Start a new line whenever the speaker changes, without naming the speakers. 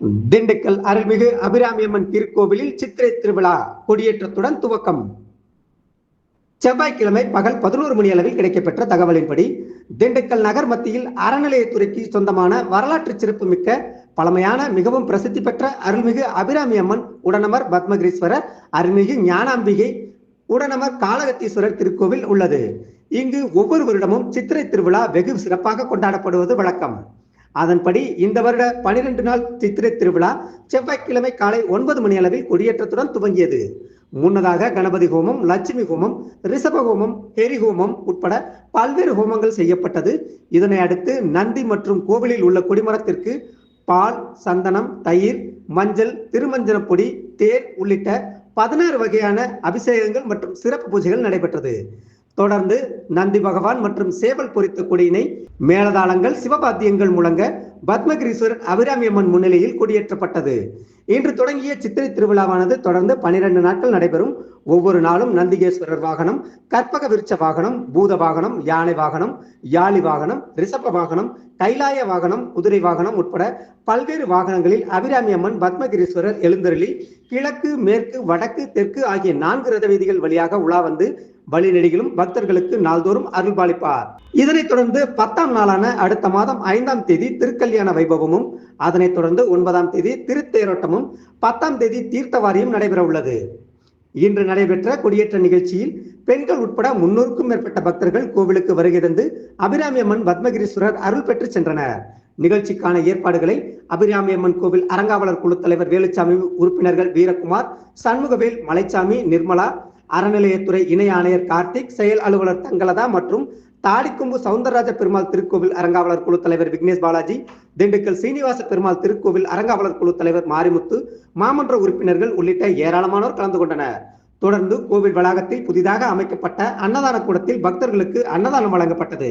திண்டுக்கல் அருள்மிகு அபிராமியம்மன் திருக்கோவிலில் சித்திரை திருவிழா கொடியேற்றத்துடன் துவக்கம். செவ்வாய்க்கிழமை பகல் பதினோரு மணி அளவில் கிடைக்கப்பெற்ற தகவலின்படி திண்டுக்கல் நகர் மத்தியில் அறநிலையத்துறைக்கு சொந்தமான வரலாற்று சிறப்புமிக்க பழமையான மிகவும் பிரசித்தி பெற்ற அருள்மிகு அபிராமி அம்மன் உடனமர் பத்மகிரீஸ்வரர் அருள்மிகு ஞானாம்பிகை உடனமர் காளகத்தீஸ்வரர் திருக்கோவில் உள்ளது. இங்கு ஒவ்வொரு வருடமும் சித்திரை திருவிழா வெகு சிறப்பாக கொண்டாடப்படுவது வழக்கம். அதன்படி இந்த வருட பனிரெண்டு நாள் சித்திரை திருவிழா செவ்வாய்க்கிழமை காலை ஒன்பது மணி அளவில் கொடியேற்றத்துடன் துவங்கியது. முன்னதாக கணபதி ஹோமம் லட்சுமி ஹோமம் ரிஷப ஹோமம் ஹெரி ஹோமம் உட்பட பல்வேறு ஹோமங்கள் செய்யப்பட்டது. இதனை அடுத்து நந்தி மற்றும் கோவிலில் உள்ள கொடிமரத்திற்கு பால் சந்தனம் தயிர் மஞ்சள் திருமஞ்சன பொடி தேர் உள்ளிட்ட பதினாறு வகையான அபிஷேகங்கள் மற்றும் சிறப்பு பூஜைகள் நடைபெற்றது. தொடர்ந்து நந்தி பகவான் மற்றும் சேவல் பொறித்த கொடியினை மேலதாளங்கள் சிவபாத்தியங்கள் முழங்க பத்மகிரீஸ்வரர் அபிராமி அம்மன் முன்னிலையில் கொடியேற்றப்பட்டது. இன்று தொடங்கிய சித்திரை திருவிழாவானது தொடர்ந்து பனிரெண்டு நாட்கள் நடைபெறும். ஒவ்வொரு நாளும் நந்திகேஸ்வரர் வாகனம் கற்பக விருட்ச வாகனம் பூத வாகனம் யானை வாகனம் யாழி வாகனம் ரிஷப்ப வாகனம் கைலாய வாகனம் குதிரை வாகனம் உட்பட பல்வேறு வாகனங்களில் அபிராமி அம்மன் பத்மகிரீஸ்வரர் எழுந்தருளி கிழக்கு மேற்கு வடக்கு தெற்கு ஆகிய நான்கு ரத வீதிகள் வழியாக உலா வந்து வழிநெடுகிலும் பக்தர்களுக்கு நாள்தோறும் அருள்பாலிப்பார். இதனைத் தொடர்ந்து பத்தாம் நாளான அடுத்த மாதம் ஐந்தாம் தேதி திருக்கல்யாண வைபவமும் அதனைத் தொடர்ந்து ஒன்பதாம் தேதி திருத்தேரோட்டமும் பத்தாம் தேதி தீர்த்தவாரியும் நடைபெற உள்ளது. இன்று நடைபெற்ற கொடியேற்ற நிகழ்ச்சியில் பெண்கள் உட்பட முன்னூறுக்கும் மேற்பட்ட பக்தர்கள் கோவிலுக்கு வருகை தந்து அபிராமி அம்மன் பத்மகிரீஸ்வரர் அருள் பெற்று சென்றனர். நிகழ்ச்சிக்கான ஏற்பாடுகளை அபிராமி அம்மன் கோவில் அறங்காவலர் குழு தலைவர் வேலுச்சாமி உறுப்பினர்கள் வீரகுமார் சண்முகவேல் மலைச்சாமி நிர்மலா அறநிலையத்துறை இணை ஆணையர் கார்த்திக் செயல் அலுவலர் தங்கலதா மற்றும் தாடிக்கொம்பு சவுந்தரராஜ பெருமாள் திருக்கோவில் அறங்காவலர் குழு தலைவர் விக்னேஷ் பாலாஜி திண்டுக்கல் சீனிவாச பெருமாள் திருக்கோவில் அறங்காவலர் குழு தலைவர் மாரிமுத்து மாமன்ற உறுப்பினர்கள் உள்ளிட்ட ஏராளமானோர் கலந்து கொண்டனர். தொடர்ந்து கோவில் வளாகத்தில் புதிதாக அமைக்கப்பட்ட அன்னதான கூடத்தில் பக்தர்களுக்கு அன்னதானம் வழங்கப்பட்டது.